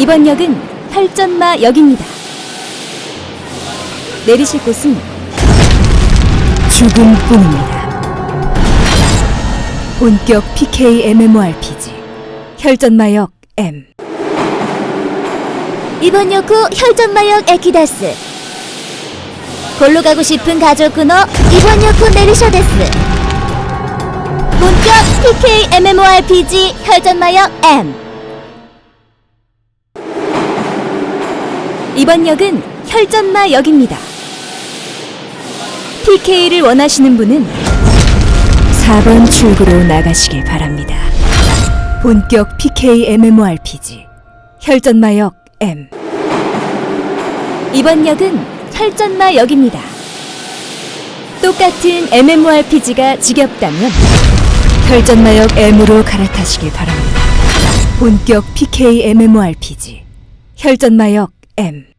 이번 역은 혈전마 역입니다. 내리실 곳은 죽음뿐입니다. 본격 PK MMORPG 혈전마역 M 이번 역후 혈전마역 에키다스 골로 가고 싶은 가족 끊어 이번 역후 내리셔데스 본격 PK MMORPG 혈전마역 M 이번 역은 혈전마 역입니다. PK를 원하시는 분은 4번 출구로 나가시길 바랍니다. 본격 PK MMORPG 혈전마역 M 이번 역은 혈전마 역입니다. 똑같은 MMORPG가 지겹다면 혈전마역 M으로 갈아타시길 바랍니다. 본격 PK MMORPG 혈전마역 M